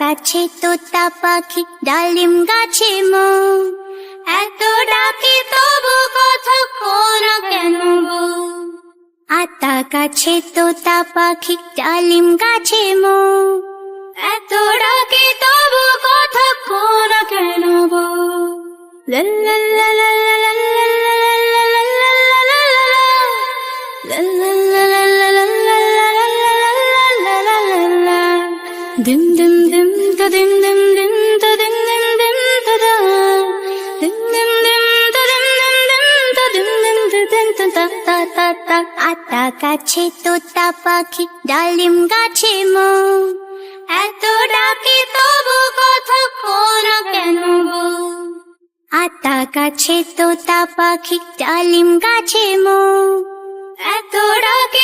গাছে তোতা পাখি ডালিম গাছে মো এত ডাকি আকাছে তোতা পাখি ডালিম গাছে মো এত ডাকে তবু কথা কোন কেন বো দিম দিম দিম তো দিম দিম দিম তো দিম তো দিম দিম দিম তো পাতা, আতা কাছে তোতা পাখি, ডালিম গাছে এত ডাকি তবু কথা না কেন আতা কাছে তোতা পাখি, ডালিম গাছে মো। এত ডাকি